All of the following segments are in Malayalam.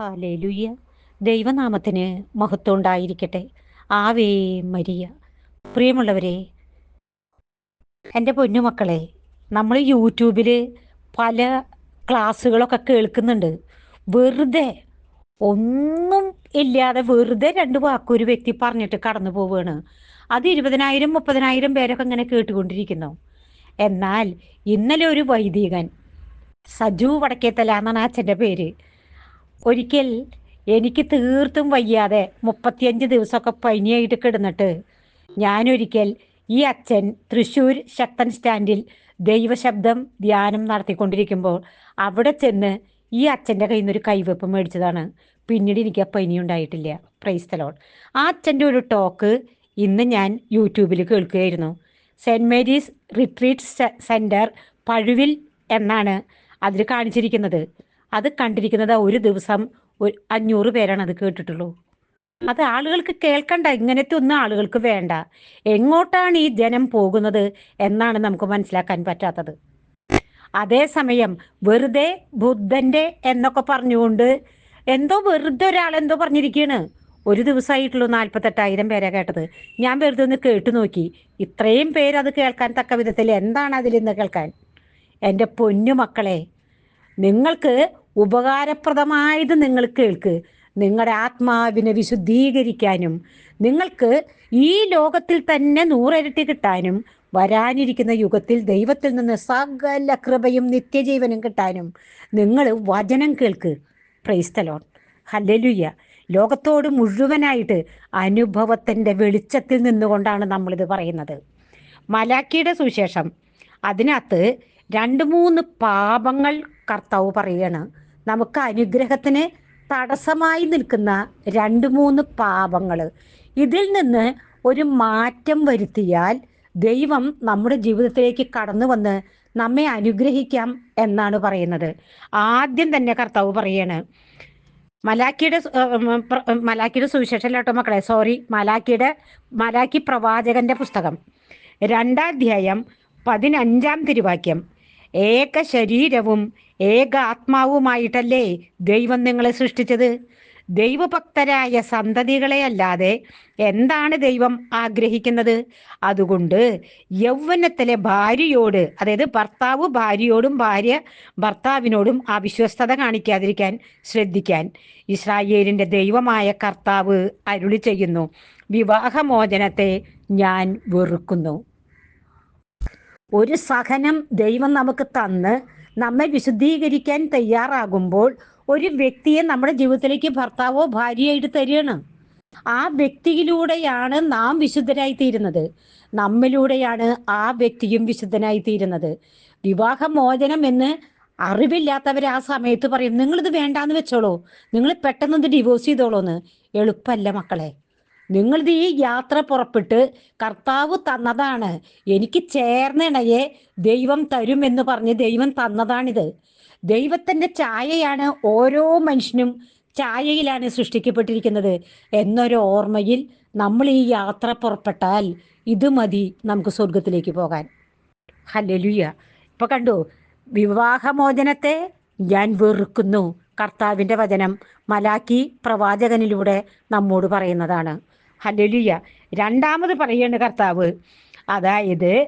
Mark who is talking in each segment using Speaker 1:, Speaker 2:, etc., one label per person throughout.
Speaker 1: ഹാലേലുയ്യ ദൈവനാമത്തിന് മഹത്വം ഉണ്ടായിരിക്കട്ടെ. Ave Maria. പ്രിയമുള്ളവരെ എന്റെ പൊന്നുമക്കളെ നമ്മൾ യൂട്യൂബിൽ പല ക്ലാസ്സുകളൊക്കെ കേൾക്കുന്നുണ്ട്. വെറുതെ ഒന്നും ഇല്ലാതെ വെറുതെ രണ്ട് വാക്കൊരു വ്യക്തി പറഞ്ഞിട്ട് കടന്നു പോവുകയാണ് അത് ഇരുപതിനായിരം മുപ്പതിനായിരം പേരൊക്കെ ഇങ്ങനെ കേട്ടുകൊണ്ടിരിക്കുന്നു. എന്നാൽ ഇന്നലെ ഒരു വൈദികൻ സജു വടക്കേത്തല എന്നാണ് അച്ഛന്റെ പേര്. ഒരിക്കൽ എനിക്ക് തീർത്തും വയ്യാതെ മുപ്പത്തിയഞ്ച് ദിവസമൊക്കെ പനിയായിട്ട് കിടന്നിട്ട് ഞാനൊരിക്കൽ ഈ അച്ഛൻ തൃശ്ശൂർ ശക്തൻ സ്റ്റാൻഡിൽ ദൈവശബ്ദം ധ്യാനം നടത്തിക്കൊണ്ടിരിക്കുമ്പോൾ അവിടെ ചെന്ന് ഈ അച്ഛന്റെ കയ്യിൽ നിന്നൊരു കൈവെപ്പ് മേടിച്ചതാണ്. പിന്നീട് എനിക്ക് ആ പനി ഉണ്ടായിട്ടില്ല. പ്രൈസ്തലോൺ ആ അച്ഛന്റെ ഒരു ടോക്ക് ഇന്ന് ഞാൻ യൂട്യൂബിൽ കേൾക്കുകയായിരുന്നു. Saint Mary's retreat centre Pazhuvil എന്നാണ് അതിൽ കാണിച്ചിരിക്കുന്നത്. അത് കണ്ടിരിക്കുന്നത് ഒരു ദിവസം അഞ്ഞൂറ് പേരാണ് അത് കേട്ടിട്ടുള്ളൂ. അത് ആളുകൾക്ക് കേൾക്കണ്ട ഇങ്ങനത്തെ ഒന്നും ആളുകൾക്ക് വേണ്ട. എങ്ങോട്ടാണ് ഈ ജനം പോകുന്നത് എന്നാണ് നമുക്ക് മനസ്സിലാക്കാൻ പറ്റാത്തത്. അതേസമയം വെറുതെ ബുദ്ധന്റെ എന്നൊക്കെ പറഞ്ഞുകൊണ്ട് എന്തോ വെറുതെ ഒരാൾ എന്തോ പറഞ്ഞിരിക്കുകയാണ് ഒരു ദിവസമായിട്ടുള്ളൂ നാൽപ്പത്തെട്ടായിരം പേരെ കേട്ടത്. ഞാൻ വെറുതെ ഒന്ന് കേട്ടു നോക്കി. ഇത്രയും പേര് അത് കേൾക്കാൻ തക്ക വിധത്തിൽ എന്താണ് അതിൽ നിന്ന് കേൾക്കാൻ? എന്റെ പൊന്നു മക്കളെ നിങ്ങൾക്ക് ഉപകാരപ്രദമായത് നിങ്ങൾ കേൾക്ക്. നിങ്ങളുടെ ആത്മാവിനെ വിശുദ്ധീകരിക്കാനും നിങ്ങൾക്ക് ഈ ലോകത്തിൽ തന്നെ നൂറിരട്ടി കിട്ടാനും വരാനിരിക്കുന്ന യുഗത്തിൽ ദൈവത്തിൽ നിന്ന് സകല കൃപയും നിത്യജീവനും കിട്ടാനും നിങ്ങൾ വചനം കേൾക്ക്. പ്രൈസ്തലോൺ ഹല്ലലുയ്യ ലോകത്തോട് മുഴുവനായിട്ട് അനുഭവത്തിന്റെ വെളിച്ചത്തിൽ നിന്നുകൊണ്ടാണ് നമ്മളിത് പറയുന്നത്. മലാക്കിയുടെ സുവിശേഷം. അതിനകത്ത് രണ്ട് മൂന്ന് പാപങ്ങൾ കർത്താവ് പറയാണ് നമുക്ക് അനുഗ്രഹത്തിന് തടസ്സമായി നിൽക്കുന്ന രണ്ട് മൂന്ന് പാപങ്ങൾ ഇതിൽ നിന്ന് ഒരു മാറ്റം വരുത്തിയാൽ ദൈവം നമ്മുടെ ജീവിതത്തിലേക്ക് കടന്നു വന്ന് നമ്മെ അനുഗ്രഹിക്കാം എന്നാണ് പറയുന്നത്. ആദ്യം തന്നെ കർത്താവ് പറയാണ് മലാക്കിയുടെ മലാക്കിയുടെ സുവിശേഷം കേട്ടോ മക്കളെ സോറി മലാക്കിയുടെ മലാക്കി പ്രവാചകന്റെ പുസ്തകം. രണ്ടാധ്യായം പതിനഞ്ചാം തിരുവാക്യം ഏക ശരീരവും ഏക ആത്മാവുമായിട്ടല്ലേ ദൈവം നിങ്ങളെ സൃഷ്ടിച്ചത്? ദൈവഭക്തരായ സന്തതികളെ അല്ലാതെ എന്താണ് ദൈവം ആഗ്രഹിക്കുന്നത്? അതുകൊണ്ട് യൗവനത്തിലെ ഭാര്യയോട് അതായത് ഭർത്താവ് ഭാര്യയോടും ഭാര്യ ഭർത്താവിനോടും അവിശ്വസ്തത കാണിക്കാതിരിക്കാൻ ശ്രദ്ധിക്കാൻ ഇസ്രായേലിന്റെ ദൈവമായ കർത്താവ് അരുളി ചെയ്യുന്നു. വിവാഹമോചനത്തെ ഞാൻ വെറുക്കുന്നു. ഒരു സഹനം ദൈവം നമുക്ക് തന്ന് നമ്മെ വിശുദ്ധീകരിക്കാൻ തയ്യാറാകുമ്പോൾ ഒരു വ്യക്തിയെ നമ്മുടെ ജീവിതത്തിലേക്ക് ഭർത്താവോ ഭാര്യയായിട്ട് തരികയാണ്. ആ വ്യക്തിയിലൂടെയാണ് നാം വിശുദ്ധരായി തീരുന്നത് നമ്മിലൂടെയാണ് ആ വ്യക്തിയും വിശുദ്ധനായി തീരുന്നത് വിവാഹമോചനം എന്ന് അറിവില്ലാത്തവർ ആ സമയത്ത് പറയും നിങ്ങളിത് വേണ്ടാന്ന് വെച്ചോളൂ. നിങ്ങൾ പെട്ടെന്ന് ഡിവോഴ്സ് ചെയ്തോളൂന്ന്. എളുപ്പമല്ല മക്കളെ. നിങ്ങളിത് ഈ യാത്ര പുറപ്പെട്ട് കർത്താവ് തന്നതാണ്. എനിക്ക് ചേർന്നിണയെ ദൈവം തരും എന്ന് പറഞ്ഞ് ദൈവം തന്നതാണിത്. ദൈവത്തിന്റെ ചായയാണ് ഓരോ മനുഷ്യനും ചായയിലാണ് സൃഷ്ടിക്കപ്പെട്ടിരിക്കുന്നത് എന്നൊരു ഓർമ്മയിൽ നമ്മൾ ഈ യാത്ര പുറപ്പെട്ടാൽ ഇത് മതി നമുക്ക് സ്വർഗത്തിലേക്ക് പോകാൻ. ഹല്ലേലൂയ. ഇപ്പൊ കണ്ടു വിവാഹമോചനത്തെ ഞാൻ വെറുക്കുന്നു. കർത്താവിന്റെ വചനം മലാക്കി പ്രവാചകനിലൂടെ നമ്മോട് പറയുന്നതാണ്. ഹല്ലേലൂയ. രണ്ടാമത് പറയാണ് കർത്താവ്. അതായത്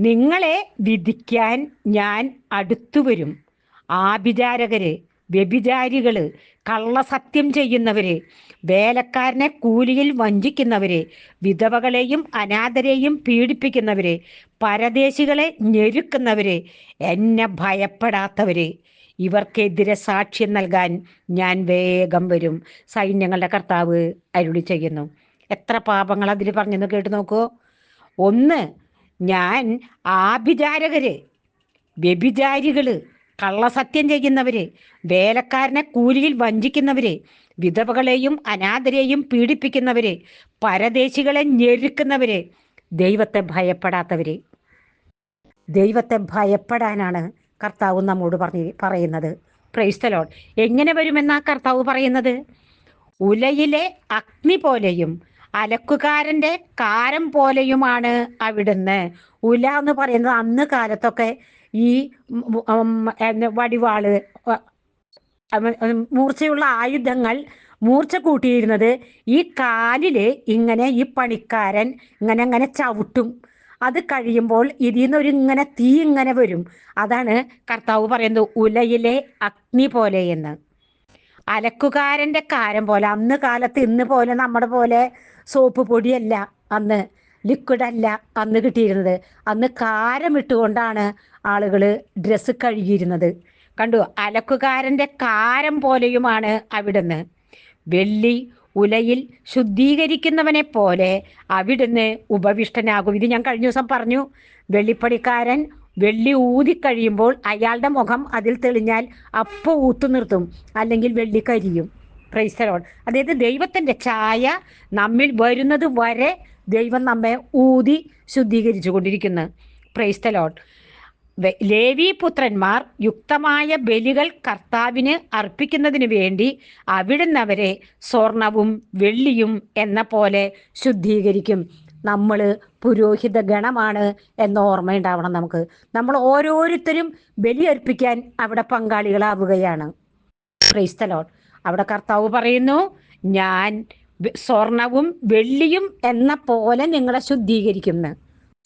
Speaker 1: നിങ്ങളെ വിധിക്കാൻ ഞാൻ അടുത്തു വരും. ആഭിചാരകര് വ്യഭിചാരികൾ കള്ളസത്യം ചെയ്യുന്നവര് വേലക്കാരനെ കൂലിയിൽ വഞ്ചിക്കുന്നവര് വിധവകളെയും അനാഥരെയും പീഡിപ്പിക്കുന്നവര് പരദേശികളെ ഞെരുക്കുന്നവര് എന്നെ ഭയപ്പെടാത്തവര് ഇവർക്കെതിരെ സാക്ഷ്യം നൽകാൻ ഞാൻ വേഗം വരും. സൈന്യങ്ങളുടെ കർത്താവ് അരുളി ചെയ്യുന്നു. എത്ര പാപങ്ങൾ അതിൽ പറഞ്ഞെന്ന് കേട്ട് നോക്കൂ. ഒന്ന് ഞാൻ ആഭിചാരകര് വ്യഭിചാരികൾ കള്ളസത്യം ചെയ്യുന്നവര് വേലക്കാരനെ കൂലിയിൽ വഞ്ചിക്കുന്നവര് വിധവകളെയും അനാഥരെയും പീഡിപ്പിക്കുന്നവര് പരദേശികളെ ഞെരുക്കുന്നവര് ദൈവത്തെ ഭയപ്പെടാത്തവര്. ദൈവത്തെ ഭയപ്പെടാനാണ് കർത്താവ് നമ്മോട് പറഞ്ഞ് പറയുന്നത്. പ്രൈസ്തലോൺ എങ്ങനെ വരുമെന്നാ കർത്താവ് പറയുന്നത്? ഉലയിലെ അഗ്നി പോലെയും അലക്കുകാരന്റെ കാരം പോലെയുമാണ് അവിടുന്ന്. ഉല എന്ന് പറയുന്നത് അന്ന് കാലത്തൊക്കെ ഈ വടിവാൾ മൂർച്ചയുള്ള ആയുധങ്ങൾ മൂർച്ച കൂട്ടിയിരുന്നത് ഈ കാലിൽ ഇങ്ങനെ ഈ പണിക്കാരൻ ഇങ്ങനെ ഇങ്ങനെ ചവിട്ടും. അത് കഴിയുമ്പോൾ ഇതിൽ നിന്നൊരു ഇങ്ങനെ തീ ഇങ്ങനെ വരും. അതാണ് കർത്താവ് പറയുന്നത് ഉലയിലെ അഗ്നി പോലെ എന്ന്. അലക്കുകാരന്റെ കാരം പോലെ അന്ന് കാലത്ത് ഇന്ന് പോലെ നമ്മുടെ പോലെ സോപ്പ് പൊടിയല്ല അന്ന് ലിക്വിഡല്ല അന്ന് കിട്ടിയിരുന്നത്. അന്ന് കാരം ഇട്ടുകൊണ്ടാണ് ആളുകൾ ഡ്രസ്സ് കഴുകിയിരുന്നത്. കണ്ടു? അലക്കുകാരന്റെ കാരം പോലെയുമാണ് അവിടുന്ന്. വെള്ളി ഉലയിൽ ശുദ്ധീകരിക്കുന്നവനെ പോലെ അവിടുന്ന് ഉപവിഷ്ടനാകും. ഇത് ഞാൻ കഴിഞ്ഞ ദിവസം പറഞ്ഞു. വെള്ളിപ്പണിക്കാരൻ വെള്ളി ഊതി കഴിയുമ്പോൾ അയാളുടെ മുഖം അതിൽ തെളിഞ്ഞാൽ അപ്പോൾ ഊത്തു നിർത്തും. അല്ലെങ്കിൽ വെള്ളി കരിയും. ക്രൈസ്തലോൺ അതായത് ദൈവത്തിന്റെ ഛായ നമ്മിൽ വരുന്നത് വരെ ദൈവം നമ്മെ ഊതി ശുദ്ധീകരിച്ചു കൊണ്ടിരിക്കുന്നു ക്രൈസ്തലോൺ ലേവി പുത്രന്മാർ യുക്തമായ ബലികൾ കർത്താവിന് അർപ്പിക്കുന്നതിന് വേണ്ടി അവിടുന്ന് അവരെ സ്വർണവും വെള്ളിയും എന്ന പോലെ ശുദ്ധീകരിക്കും. നമ്മൾ പുരോഹിത ഗണമാണ് എന്ന ഓർമ്മയുണ്ടാവണം നമുക്ക്. നമ്മൾ ഓരോരുത്തരും ബലി അർപ്പിക്കാൻ അവിടെ പങ്കാളികളാവുകയാണ്. ക്രൈസ്തലോൺ അവിടെ കർത്താവ് പറയുന്നു ഞാൻ സ്വർണവും വെള്ളിയും എന്ന പോലെ നിങ്ങളെ ശുദ്ധീകരിക്കുന്നു.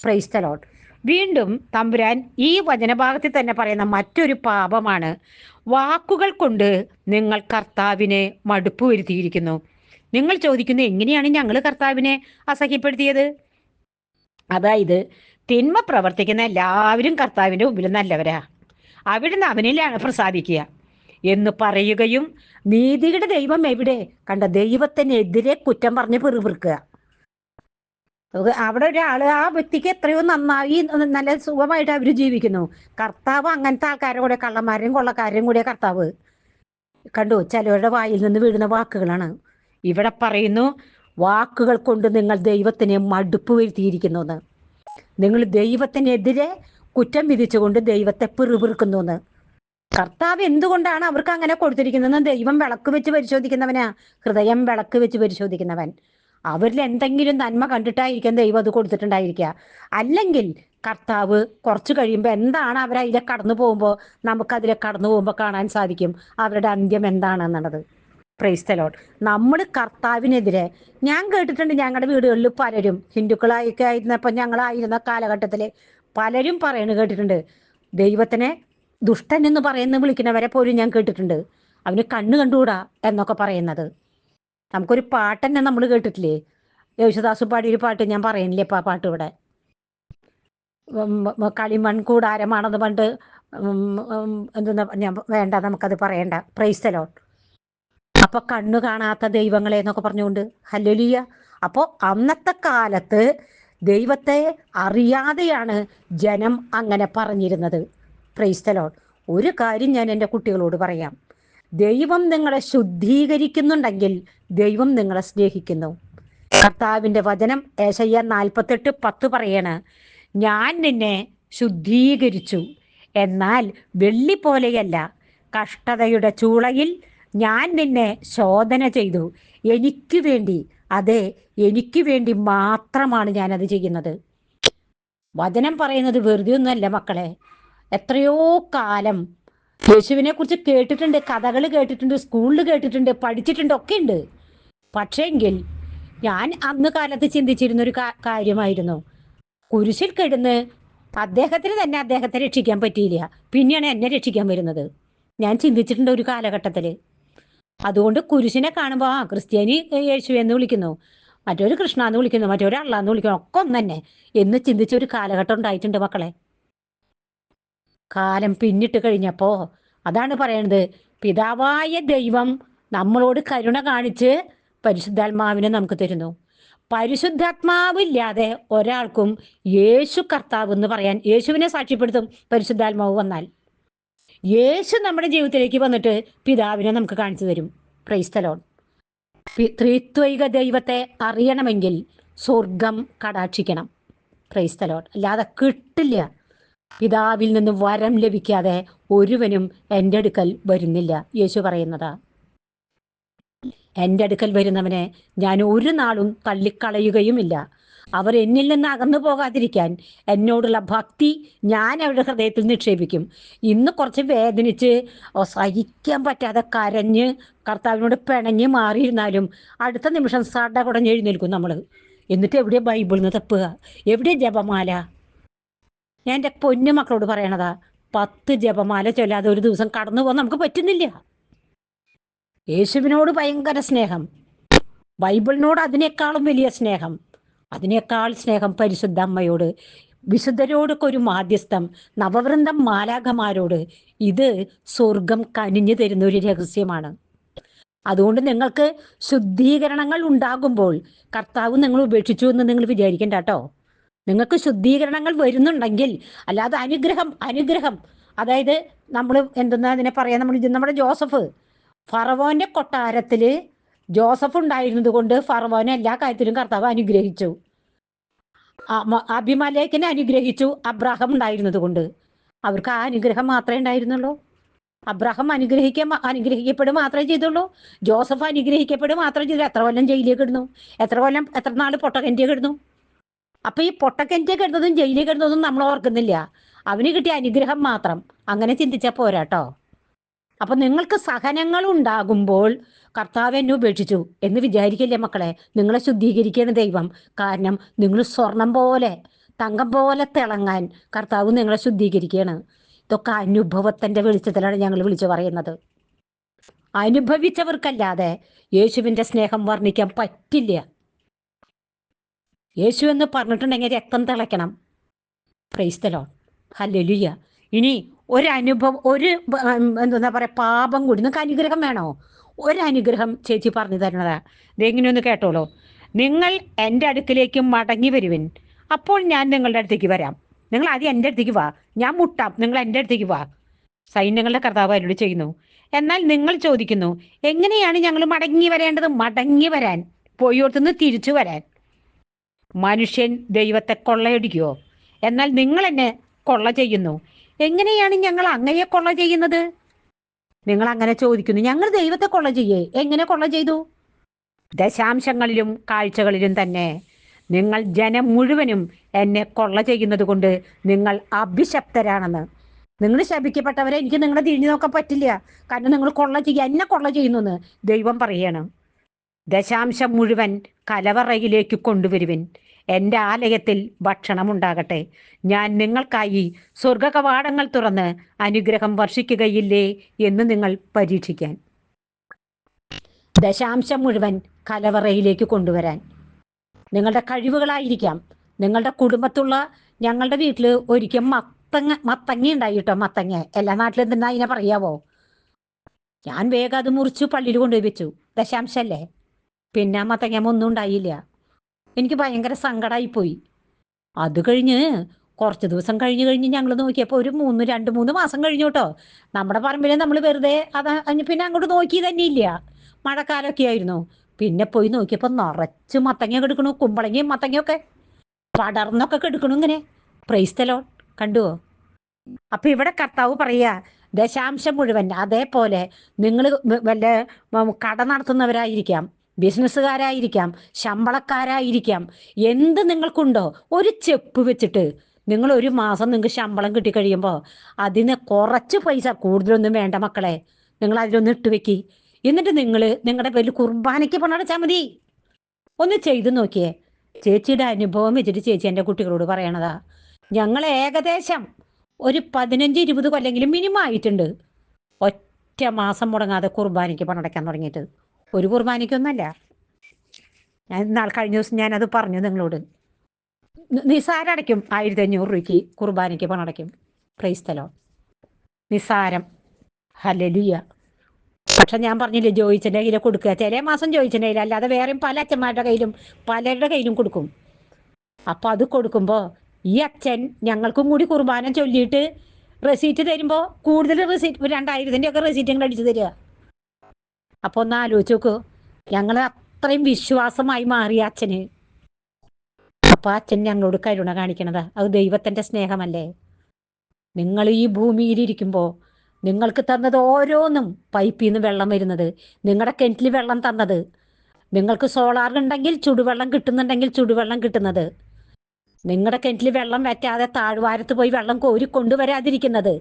Speaker 1: ക്രൈസ്തലോൺ വീണ്ടും തമ്പുരാൻ ഈ വചനഭാഗത്തിൽ തന്നെ പറയുന്ന മറ്റൊരു പാപമാണ് വാക്കുകൾ കൊണ്ട് നിങ്ങൾ കർത്താവിനെ മടുപ്പ് വരുത്തിയിരിക്കുന്നു. നിങ്ങൾ ചോദിക്കുന്നു എങ്ങനെയാണ് ഞങ്ങൾ കർത്താവിനെ അസഹ്യപ്പെടുത്തിയത്? അതായത് തിന്മ പ്രവർത്തിക്കുന്ന എല്ലാവരും കർത്താവിന്റെ മുമ്പിൽ നല്ലവരാ. അവിടുന്ന് അവനിലാണ് പ്രസാദിക്കുക. എന്ന് പറയുകയും നീതിയുടെ ദൈവം എവിടെ? കണ്ട ദൈവത്തിനെതിരെ കുറ്റം പറഞ്ഞ് പിറുപിറുക്കുക. അവിടെ ഒരാൾ ആ വ്യക്തിക്ക് എത്രയോ നന്നായി നല്ല സുഖമായിട്ട് അവർ ജീവിക്കുന്നു. കർത്താവ് അങ്ങനത്തെ ആൾക്കാരുടെ കൂടെ കള്ളന്മാരെയും കൊള്ളക്കാരെയും കൂടെ കർത്താവ്. കണ്ടു ചിലവരുടെ വായിൽ നിന്ന് വീഴുന്ന വാക്കുകളാണ്. ഇവിടെ പറയുന്നു വാക്കുകൾ കൊണ്ട് നിങ്ങൾ ദൈവത്തിനെ മടുപ്പ് വരുത്തിയിരിക്കുന്നു നിങ്ങൾ ദൈവത്തിനെതിരെ കുറ്റം വിധിച്ചുകൊണ്ട് ദൈവത്തെ പിറുപിറുക്കുന്നു കർത്താവ് എന്തുകൊണ്ടാണ് അവർക്ക് അങ്ങനെ കൊടുത്തിരിക്കുന്നത്? ദൈവം വിളക്ക് വെച്ച് പരിശോധിക്കുന്നവനാ. ഹൃദയം വിളക്ക് വെച്ച് പരിശോധിക്കുന്നവൻ. അവരിൽ എന്തെങ്കിലും നന്മ കണ്ടിട്ടായിരിക്കും ദൈവം അത് കൊടുത്തിട്ടുണ്ടായിരിക്കുക. അല്ലെങ്കിൽ കർത്താവ് കുറച്ച് കഴിയുമ്പോൾ എന്താണ് അവരതിലെ കടന്നു പോകുമ്പോൾ നമുക്കതിലെ കടന്നു പോകുമ്പോൾ കാണാൻ സാധിക്കും? അവരുടെ അന്ത്യം എന്താണെന്നുള്ളത്. പ്രൈസ്തലോട്ട് നമ്മൾ കർത്താവിനെതിരെ ഞാൻ കേട്ടിട്ടുണ്ട് ഞങ്ങളുടെ വീടുകളിൽ പലരും ഹിന്ദുക്കളായൊക്കെ ആയിരുന്നപ്പോൾ ഞങ്ങളായിരുന്ന കാലഘട്ടത്തിൽ പലരും പറയണ കേട്ടിട്ടുണ്ട്. ദൈവത്തിനെ ദുഷ്ടൻ എന്ന് പറയുന്ന വിളിക്കുന്നവരെ പോലും ഞാൻ കേട്ടിട്ടുണ്ട്. അവന് കണ്ണ് കണ്ടുകൂടാ എന്നൊക്കെ പറയുന്നത്. നമുക്കൊരു പാട്ട് തന്നെ നമ്മൾ കേട്ടിട്ടില്ലേ? യേശുദാസ് പാടിയൊരു പാട്ട് ഞാൻ പറയുന്നില്ലേ ആ പാട്ട് ഇവിടെ? കളിമൺ കൂടാരമാണെന്ന് പണ്ട് എന്തെന്നാ ഞാൻ വേണ്ട നമുക്കത് പറയണ്ട. പ്രൈസ്തലോ അപ്പൊ കണ്ണു കാണാത്ത ദൈവങ്ങളെ എന്നൊക്കെ പറഞ്ഞുകൊണ്ട് ഹല്ലേലൂയ അപ്പോൾ അന്നത്തെ കാലത്ത് ദൈവത്തെ അറിയാതെയാണ് ജനം അങ്ങനെ പറഞ്ഞിരുന്നത്. പ്രൈസ്തലോൺ ഒരു കാര്യം ഞാൻ എന്റെ കുട്ടികളോട് പറയാം. ദൈവം നിങ്ങളെ ശുദ്ധീകരിക്കുന്നുണ്ടെങ്കിൽ ദൈവം നിങ്ങളെ സ്നേഹിക്കുന്നു. കർത്താവിന്റെ വചനം ഏശയ്യ നാൽപ്പത്തെട്ട് പത്ത് പറയണ ഞാൻ നിന്നെ ശുദ്ധീകരിച്ചു. എന്നാൽ വെള്ളി പോലെയല്ല കഷ്ടതയുടെ ചൂളയിൽ ഞാൻ നിന്നെ ശോധന ചെയ്തു. എനിക്ക് വേണ്ടി അതെ എനിക്ക് വേണ്ടി മാത്രമാണ് ഞാനത് ചെയ്യുന്നത്. വചനം പറയുന്നത് വെറുതെ ഒന്നുമല്ല മക്കളെ എത്രയോ കാലം യേശുവിനെ കുറിച്ച് കേട്ടിട്ടുണ്ട് കഥകൾ കേട്ടിട്ടുണ്ട് സ്കൂളിൽ കേട്ടിട്ടുണ്ട് പഠിച്ചിട്ടുണ്ട് ഒക്കെ ഉണ്ട് പക്ഷേങ്കിൽ ഞാൻ അന്ന് കാലത്ത് ചിന്തിച്ചിരുന്ന ഒരു കാര്യമായിരുന്നു. കുരിശിൽ കിടന്ന് അദ്ദേഹത്തിന് തന്നെ അദ്ദേഹത്തെ രക്ഷിക്കാൻ പറ്റിയില്ല. പിന്നെയാണ് എന്നെ രക്ഷിക്കാൻ വരുന്നത്. ഞാൻ ചിന്തിച്ചിട്ടുണ്ട് ഒരു കാലഘട്ടത്തിൽ അതുകൊണ്ട് കുരിശിനെ കാണുമ്പോൾ ആ ക്രിസ്ത്യാനി യേശു എന്ന് വിളിക്കുന്നു. മറ്റൊരു കൃഷ്ണ എന്ന് വിളിക്കുന്നു മറ്റൊരു അള്ള എന്ന് വിളിക്കുന്നു ഒക്കെ ഒന്ന് തന്നെ എന്ന് ചിന്തിച്ച ഒരു കാലഘട്ടം ഉണ്ടായിട്ടുണ്ട് മക്കളെ. കാലം പിന്നിട്ട് കഴിഞ്ഞപ്പോ അതാണ് പറയണത്. പിതാവായ ദൈവം നമ്മളോട് കരുണ കാണിച്ച് പരിശുദ്ധാത്മാവിനെ നമുക്ക് തരുന്നു. പരിശുദ്ധാത്മാവില്ലാതെ ഒരാൾക്കും യേശു കർത്താവ് എന്ന് പറയാൻ യേശുവിനെ സാക്ഷ്യപ്പെടുത്തും പരിശുദ്ധാത്മാവ് വന്നാൽ. യേശു നമ്മുടെ ജീവിതത്തിലേക്ക് വന്നിട്ട് പിതാവിനെ നമുക്ക് കാണിച്ചു തരും. ക്രൈസ്തലോൺ ത്രിത്വൈക ദൈവത്തെ അറിയണമെങ്കിൽ സ്വർഗം കടാക്ഷിക്കണം. ക്രൈസ്തലോൺ അല്ലാതെ കിട്ടില്ല. പിതാവിൽ നിന്ന് വരം ലഭിക്കാതെ ഒരുവനും എന്റെ അടുക്കൽ വരുന്നില്ല. യേശു പറയുന്നതാ എന്റെ അടുക്കൽ വരുന്നവനെ ഞാൻ ഒരു നാളും തള്ളിക്കളയുകയുമില്ല. അവർ എന്നിൽ നിന്ന് അകന്നു പോകാതിരിക്കാൻ എന്നോടുള്ള ഭക്തി ഞാൻ അവരുടെ ഹൃദയത്തിൽ നിക്ഷേപിക്കും. ഇന്ന് കുറച്ച് വേദനിച്ച് സഹിക്കാൻ പറ്റാതെ കരഞ്ഞ് കർത്താവിനോട് പിണഞ്ഞ് മാറിയിരുന്നാലും അടുത്ത നിമിഷം സട കുടഞ്ഞെഴുന്നേൽക്കും നമ്മൾ എന്നിട്ട് എവിടെയാണ് ബൈബിളിൽ നിന്ന് തപ്പുക? എവിടെയാണ് ജപമാല? ഞാൻ എന്റെ പൊന്നു മക്കളോട് പറയണതാ പത്ത് ജപമാല ചൊല്ലാതെ ഒരു ദിവസം കടന്നു പോകാൻ നമുക്ക് പറ്റുന്നില്ല. യേശുവിനോട് ഭയങ്കര സ്നേഹം. ബൈബിളിനോട് അതിനേക്കാളും വലിയ സ്നേഹം. അതിനേക്കാൾ സ്നേഹം പരിശുദ്ധ അമ്മയോട്. വിശുദ്ധരോടൊക്കെ ഒരു മാധ്യസ്ഥം. നവവൃന്ദം മാലാഖമാരോട്. ഇത് സ്വർഗം കനിഞ്ഞു തരുന്ന ഒരു രഹസ്യമാണ്. അതുകൊണ്ട് നിങ്ങൾക്ക് ശുദ്ധീകരണങ്ങൾ ഉണ്ടാകുമ്പോൾ കർത്താവ് നിങ്ങൾ ഉപേക്ഷിച്ചു എന്ന് നിങ്ങൾ വിചാരിക്കണ്ട കേട്ടോ. നിങ്ങൾക്ക് ശുദ്ധീകരണങ്ങൾ വരുന്നുണ്ടെങ്കിൽ അല്ലാതെ അനുഗ്രഹം അനുഗ്രഹം. അതായത് നമ്മൾ എന്തെന്നാ അതിനെ പറയാ? നമ്മൾ നമ്മുടെ ജോസഫ്. ഫറവോന്റെ കൊട്ടാരത്തിൽ ജോസഫ് ഉണ്ടായിരുന്നത് കൊണ്ട് ഫറവോനെ എല്ലാ കാര്യത്തിലും കർത്താവ് അനുഗ്രഹിച്ചു. അഭിമലേഖനെ അനുഗ്രഹിച്ചു അബ്രാഹം ഉണ്ടായിരുന്നത് കൊണ്ട്. അവർക്ക് ആ അനുഗ്രഹം മാത്രമേ ഉണ്ടായിരുന്നുള്ളൂ. അബ്രാഹം അനുഗ്രഹിക്കാൻ അനുഗ്രഹിക്കപ്പെടും മാത്രമേ ചെയ്തുള്ളൂ. ജോസഫ് അനുഗ്രഹിക്കപ്പെടുക മാത്രമേ ചെയ്തു എത്ര കൊല്ലം ജയിലിലേക്ക് ഇടുന്നു എത്ര കൊല്ലം എത്ര നാൾ പൊട്ടകന്റെ കിടന്നു? അപ്പൊ ഈ പൊട്ടക്കെഞ്ചെ കിടന്നതും ജയിലിൽ കിടന്നതും നമ്മൾ ഓർക്കുന്നില്ല. അവന് കിട്ടിയ അനുഗ്രഹം മാത്രം. അങ്ങനെ ചിന്തിച്ചാൽ പോരാട്ടോ അപ്പൊ നിങ്ങൾക്ക് സഹനങ്ങൾ ഉണ്ടാകുമ്പോൾ കർത്താവ് എന്നെ ഉപേക്ഷിച്ചു എന്ന് വിചാരിക്കില്ലേ മക്കളെ? നിങ്ങളെ ശുദ്ധീകരിക്കുകയാണ് ദൈവം. കാരണം നിങ്ങൾ സ്വർണം പോലെ തങ്കം പോലെ തിളങ്ങാൻ കർത്താവ് നിങ്ങളെ ശുദ്ധീകരിക്കുകയാണ്. ഇതൊക്കെ അനുഭവത്തിന്റെ വെളിച്ചത്തിലാണ് ഞങ്ങൾ വിളിച്ചു പറയുന്നത്. അനുഭവിച്ചവർക്കല്ലാതെ യേശുവിന്റെ സ്നേഹം വർണിക്കാൻ പറ്റില്ല. യേശു എന്ന് പറഞ്ഞിട്ടുണ്ടെങ്കിൽ രക്തം തിളയ്ക്കണം. ക്രൈസ്തലോ ഹല്ലേലൂയ ഇനി ഒരനുഭവം ഒരു എന്താ പറയാ പാപം കൂടി. നിങ്ങൾക്ക് അനുഗ്രഹം വേണോ? ഒരനുഗ്രഹം ചേച്ചി പറഞ്ഞു തരണതാ ഇതെങ്ങനെയൊന്ന് കേട്ടോളൂ. നിങ്ങൾ എന്റെ അടുക്കിലേക്ക് മടങ്ങി വരുവിൻ. അപ്പോൾ ഞാൻ നിങ്ങളുടെ അടുത്തേക്ക് വരാം. നിങ്ങൾ ആദ്യം എന്റെ അടുത്തേക്ക് വാ. ഞാൻ മുട്ടാം. നിങ്ങൾ എന്റെ അടുത്തേക്ക് വാ. സൈന്യങ്ങളുടെ കർത്താവ് എന്നോട് ചെയ്യുന്നു. എന്നാൽ നിങ്ങൾ ചോദിക്കുന്നു എങ്ങനെയാണ് ഞങ്ങൾ മടങ്ങി വരേണ്ടത്? മടങ്ങി വരാൻ. പോയോടത്തുനിന്ന് തിരിച്ചു വരാൻ. മനുഷ്യൻ ദൈവത്തെ കൊള്ളയടിക്കുവോ? എന്നാൽ നിങ്ങൾ എന്നെ കൊള്ള ചെയ്യുന്നു. എങ്ങനെയാണ് ഞങ്ങൾ അങ്ങയെ കൊള്ള ചെയ്യുന്നത്? നിങ്ങൾ അങ്ങനെ ചോദിക്കുന്നു. ഞങ്ങൾ ദൈവത്തെ കൊള്ള ചെയ്യേ. എങ്ങനെ കൊള്ള ചെയ്തു? ദശാംശങ്ങളിലും കാഴ്ചകളിലും തന്നെ നിങ്ങൾ ജനം മുഴുവനും എന്നെ കൊള്ള ചെയ്യുന്നത് കൊണ്ട് നിങ്ങൾ അഭിശപ്തരാണെന്ന്. നിങ്ങൾ ശപിക്കപ്പെട്ടവരെ എനിക്ക് നിങ്ങളെ തിരിഞ്ഞു നോക്കാൻ പറ്റില്ല. കാരണം നിങ്ങൾ കൊള്ള ചെയ്യുക എന്നെ കൊള്ള ചെയ്യുന്നു എന്ന് ദൈവം പറയാണ്. ദശാംശം മുഴുവൻ കലവറയിലേക്ക് കൊണ്ടുവരുവിൻ. എന്റെ ആലയത്തിൽ ഭക്ഷണമുണ്ടാകട്ടെ. ഞാൻ നിങ്ങൾക്കായി സ്വർഗ കവാടങ്ങൾ തുറന്ന് അനുഗ്രഹം വർഷിക്കുകയില്ലേ എന്ന് നിങ്ങൾ പരീക്ഷിക്കാൻ. ദശാംശം മുഴുവൻ കലവറയിലേക്ക് കൊണ്ടുവരാൻ. നിങ്ങളുടെ കഴിവുകളായിരിക്കാം. നിങ്ങളുടെ കുടുംബത്തുള്ള ഞങ്ങളുടെ വീട്ടിൽ ഒരിക്കൽ മത്തങ്ങ മത്തങ്ങ ഉണ്ടായി കേട്ടോ മത്തങ്ങ. എല്ലാ നാട്ടിലും എന്തിനാ അതിനെ പറയാവോ? ഞാൻ വേഗം അത് മുറിച്ചു പള്ളിയിൽ കൊണ്ടുപോയി വെച്ചു. ദശാംശല്ലേ? പിന്നെ മത്തങ്ങാമ ഒന്നും ഉണ്ടായില്ല. എനിക്ക് ഭയങ്കര സങ്കടമായി പോയി. അത് കഴിഞ്ഞ് കുറച്ച് ദിവസം കഴിഞ്ഞ് കഴിഞ്ഞ് ഞങ്ങൾ നോക്കിയപ്പോൾ ഒരു മൂന്ന് രണ്ട് മൂന്ന് മാസം കഴിഞ്ഞു കേട്ടോ നമ്മുടെ പറമ്പിൽ നമ്മൾ വെറുതെ അത് പിന്നെ അങ്ങോട്ട് നോക്കി തന്നെ ഇല്ല. മഴക്കാലമൊക്കെ ആയിരുന്നു. പിന്നെ പോയി നോക്കിയപ്പോൾ നിറച്ച് മത്തങ്ങ കെടുക്കണു കുമ്പളങ്ങയും മത്തങ്ങയൊക്കെ പടർന്നൊക്കെ കെടുക്കണു ഇങ്ങനെ. പ്രൈസ്തലോ കണ്ടുവോ അപ്പൊ ഇവിടെ കർത്താവ് പറയാ ദശാംശം മുഴുവൻ അതേപോലെ നിങ്ങൾ വല്ല കട നടത്തുന്നവരായിരിക്കാം. ബിസിനസ്സുകാരായിരിക്കാം ശമ്പളക്കാരായിരിക്കാം. എന്ത് നിങ്ങൾക്കുണ്ടോ ഒരു ചെപ്പ് വെച്ചിട്ട് നിങ്ങൾ ഒരു മാസം നിങ്ങൾക്ക് ശമ്പളം കിട്ടിക്കഴിയുമ്പോൾ അതിന് കുറച്ച് പൈസ കൂടുതലൊന്നും വേണ്ട മക്കളെ. നിങ്ങൾ അതിലൊന്ന് ഇട്ട് വെക്കി. എന്നിട്ട് നിങ്ങൾ നിങ്ങളുടെ പേരിൽ കുർബാനയ്ക്ക് പണടച്ചാൽ മതി. ഒന്ന് ചെയ്തു നോക്കിയേ. ചേച്ചിയുടെ അനുഭവം വെച്ചിട്ട് ചേച്ചി എന്റെ കുട്ടികളോട് പറയണതാ. ഞങ്ങൾ ഏകദേശം ഒരു പതിനഞ്ച് ഇരുപത് കൊല്ലെങ്കിലും മിനിമം ആയിട്ടുണ്ട്. ഒറ്റ മാസം മുടങ്ങാതെ കുർബാനയ്ക്ക് പണടയ്ക്കാൻ തുടങ്ങിയിട്ട്. ഒരു കുർബാനയ്ക്കൊന്നല്ല ഞാൻ ഇന്നാൾ കഴിഞ്ഞ ദിവസം ഞാൻ അത് പറഞ്ഞു നിങ്ങളോട്. നിസാരടയ്ക്കും ആയിരത്തി അഞ്ഞൂറ് രൂപയ്ക്ക് കുർബാനയ്ക്ക് പണടയ്ക്കും ക്രൈസ്തലോ നിസാരം. ഹലലിയ പക്ഷെ ഞാൻ പറഞ്ഞില്ലേ ജോയിച്ചന്റെ കയ്യിൽ കൊടുക്കുക. ചില മാസം ജോയിച്ചന്റെ കയ്യിൽ അല്ലാതെ വേറെയും പല അച്ഛന്മാരുടെ കയ്യിലും പലരുടെ കയ്യിലും കൊടുക്കും. അപ്പൊ അത് കൊടുക്കുമ്പോൾ ഈ അച്ഛൻ ഞങ്ങൾക്കും കൂടി കുർബാന ചൊല്ലിയിട്ട് റെസീറ്റ് തരുമ്പോൾ കൂടുതൽ റെസീറ്റ് രണ്ടായിരത്തിന്റെ ഒക്കെ റെസീറ്റ് ഞങ്ങൾ അടിച്ചു തരിക. അപ്പോൾ ഒന്ന് ആലോചിച്ച് നോക്കൂ ഞങ്ങൾ അത്രയും വിശ്വാസമായി മാറിയ അച്ഛന്. അപ്പൊ അച്ഛൻ ഞങ്ങളോട് കരുണ കാണിക്കണത്. അത് ദൈവത്തിന്റെ സ്നേഹമല്ലേ? നിങ്ങൾ ഈ ഭൂമിയിലിരിക്കുമ്പോൾ നിങ്ങൾക്ക് തന്നത് ഓരോന്നും പൈപ്പിൽ നിന്ന് വെള്ളം വരുന്നത്. നിങ്ങളുടെ കിണറ്റിൽ വെള്ളം തന്നത്. നിങ്ങൾക്ക് സോളാർ ഉണ്ടെങ്കിൽ ചുടുവെള്ളം കിട്ടുന്നുണ്ടെങ്കിൽ ചുടുവെള്ളം കിട്ടുന്നത്. നിങ്ങളുടെ കിണറ്റിൽ വെള്ളം വറ്റാതെ താഴ്വാരത്ത് പോയി വെള്ളം കോരി കൊണ്ടുവരാതിരിക്കുന്നത്.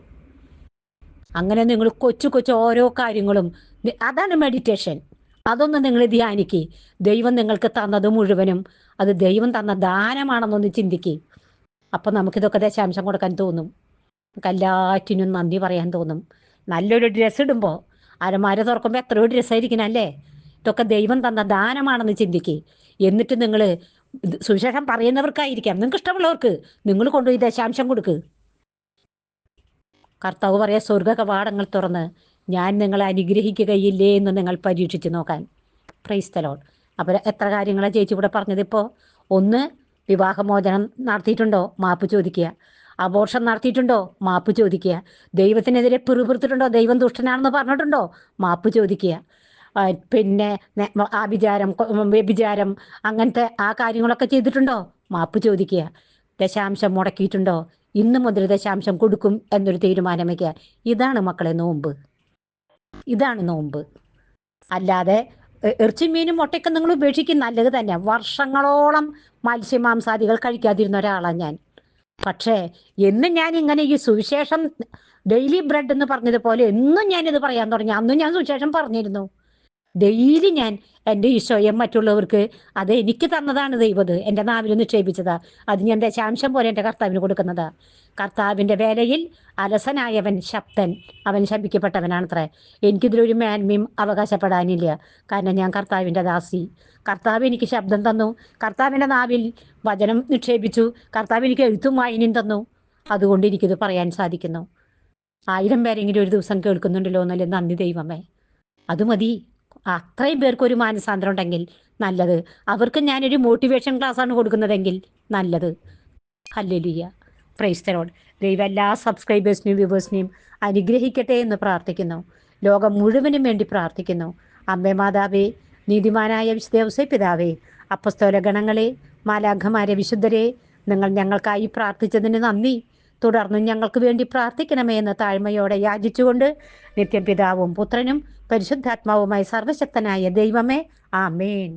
Speaker 1: അങ്ങനെ നിങ്ങൾ കൊച്ചു കൊച്ചു ഓരോ കാര്യങ്ങളും അതാണ് മെഡിറ്റേഷൻ അതൊന്ന് നിങ്ങൾ ധ്യാനിക്ക്. ദൈവം നിങ്ങൾക്ക് തന്നത് മുഴുവനും അത് ദൈവം തന്ന ദാനമാണെന്നൊന്ന് ചിന്തിക്ക്. അപ്പം നമുക്കിതൊക്കെ ദശാംശം കൊടുക്കാൻ തോന്നും. എല്ലാറ്റിനും നന്ദി പറയാൻ തോന്നും. നല്ലൊരു ഡ്രസ്സ് ഇടുമ്പോൾ അലമാര തുറക്കുമ്പോൾ എത്രയോ ഡ്രസ്സായിരിക്കണം അല്ലേ? ഇതൊക്കെ ദൈവം തന്ന ദാനമാണെന്ന് ചിന്തിക്ക്. എന്നിട്ട് നിങ്ങൾ സുവിശേഷം പറയുന്നവർക്കായിരിക്കാം. നിങ്ങൾക്ക് ഇഷ്ടമുള്ളവർക്ക് നിങ്ങൾ കൊണ്ടുപോയി ദശാംശം കൊടുക്ക്. കർത്താവ് പറയാ സ്വർഗ കവാടങ്ങൾ തുറന്ന് ഞാൻ നിങ്ങളെ അനുഗ്രഹിക്കുകയില്ലേ എന്ന് നിങ്ങൾ പരീക്ഷിച്ച് നോക്കാൻ. പ്രൈസ്തലോൾ അപ്പോൾ എത്ര കാര്യങ്ങളാണ് ചേച്ചി ഇവിടെ പറഞ്ഞത് ഇപ്പോൾ? ഒന്ന് വിവാഹമോചനം നടത്തിയിട്ടുണ്ടോ? മാപ്പ് ചോദിക്കുക. അബോർഷൻ നടത്തിയിട്ടുണ്ടോ? മാപ്പ് ചോദിക്കുക. ദൈവത്തിനെതിരെ പിറുപിറുത്തിട്ടുണ്ടോ? ദൈവം ദുഷ്ടനാണെന്ന് പറഞ്ഞിട്ടുണ്ടോ? മാപ്പ് ചോദിക്കുക. പിന്നെ ആഭിചാരം വ്യഭിചാരം അങ്ങനത്തെ ആ കാര്യങ്ങളൊക്കെ ചെയ്തിട്ടുണ്ടോ? മാപ്പ് ചോദിക്കുക. ദശാംശം മുടക്കിയിട്ടുണ്ടോ? ഇന്നു മുതൽ ദശാംശം കൊടുക്കും എന്നൊരു തീരുമാനം വയ്ക്കുക. ഇതാണ് മക്കളെ നോമ്പ്. ഇതാണ് നോമ്പ്. അല്ലാതെ ഇറച്ചിയും മീനും മുട്ടയൊക്കെ നിങ്ങൾ ഉപേക്ഷിക്കും നല്ലത് തന്നെ വർഷങ്ങളോളം മത്സ്യമാംസാദികൾ കഴിക്കാതിരുന്ന ഒരാളാണ് ഞാൻ. പക്ഷേ എന്നും ഞാൻ ഇങ്ങനെ ഈ സുവിശേഷം ഡെയിലി ബ്രെഡ് എന്ന് പറഞ്ഞതുപോലെ എന്നും ഞാനിത് പറയാൻ തുടങ്ങി. അന്നും ഞാൻ സുവിശേഷം പറഞ്ഞിരുന്നു. ഡെയിലി ഞാൻ എന്റെ ഈശോയെ മറ്റുള്ളവർക്ക് അത് എനിക്ക് തന്നതാണ് ദൈവത് എന്റെ നാവിൽ നിക്ഷേപിച്ചതാ അത് ഞാൻ ദശാംശം പോലെ എന്റെ കർത്താവിന് കൊടുക്കുന്നതാ. കർത്താവിന്റെ വേലയിൽ അലസനായവൻ ശബ്ദൻ അവൻ ശപിക്കപ്പെട്ടവനാണത്രേ. എനിക്കിതിലൊരു മേന്മയും അവകാശപ്പെടാനില്ല. കാരണം ഞാൻ കർത്താവിന്റെ ദാസി. കർത്താവ് എനിക്ക് ശബ്ദം തന്നു. കർത്താവിന്റെ നാവിൽ വചനം നിക്ഷേപിച്ചു. കർത്താവ് എനിക്ക് എഴുത്തും വായനയും തന്നു. അതുകൊണ്ട് എനിക്കിത് പറയാൻ സാധിക്കുന്നു. ആയിരം പേരെങ്കിലും ഒരു ദിവസം കേൾക്കുന്നുണ്ടല്ലോ എന്നല്ലേ നന്ദി ദൈവമേ. അത് മതി. അത്രയും പേർക്ക് ഒരു മാനസാന്തരം ഉണ്ടെങ്കിൽ നല്ലത്. അവർക്ക് ഞാനൊരു മോട്ടിവേഷൻ ക്ലാസ് ആണ് കൊടുക്കുന്നതെങ്കിൽ നല്ലത്. ഹല്ലുലിയ പ്രൈസ് തരോട് ദൈവം എല്ലാ സബ്സ്ക്രൈബേഴ്സിനെയും വ്യൂവേഴ്സിനെയും അനുഗ്രഹിക്കട്ടെ എന്ന് പ്രാർത്ഥിക്കുന്നു. ലോകം മുഴുവനും വേണ്ടി പ്രാർത്ഥിക്കുന്നു. അമ്മേ മാതാവേ നീതിമാനായ വിശുദ്ധ പിതാവേ അപ്പസ്തോല ഗണങ്ങളെ മാലാഖമാരെ വിശുദ്ധരെ നിങ്ങൾ ഞങ്ങൾക്കായി പ്രാർത്ഥിച്ചതിന് നന്ദി. തുടർന്നും ഞങ്ങൾക്ക് വേണ്ടി പ്രാർത്ഥിക്കണമേ എന്ന് താഴ്മയോടെ യാചിച്ചുകൊണ്ട് നിത്യം പിതാവും പുത്രനും പരിശുദ്ധാത്മാവുമായി സർവശക്തനായ ദൈവമേ ആമേൻ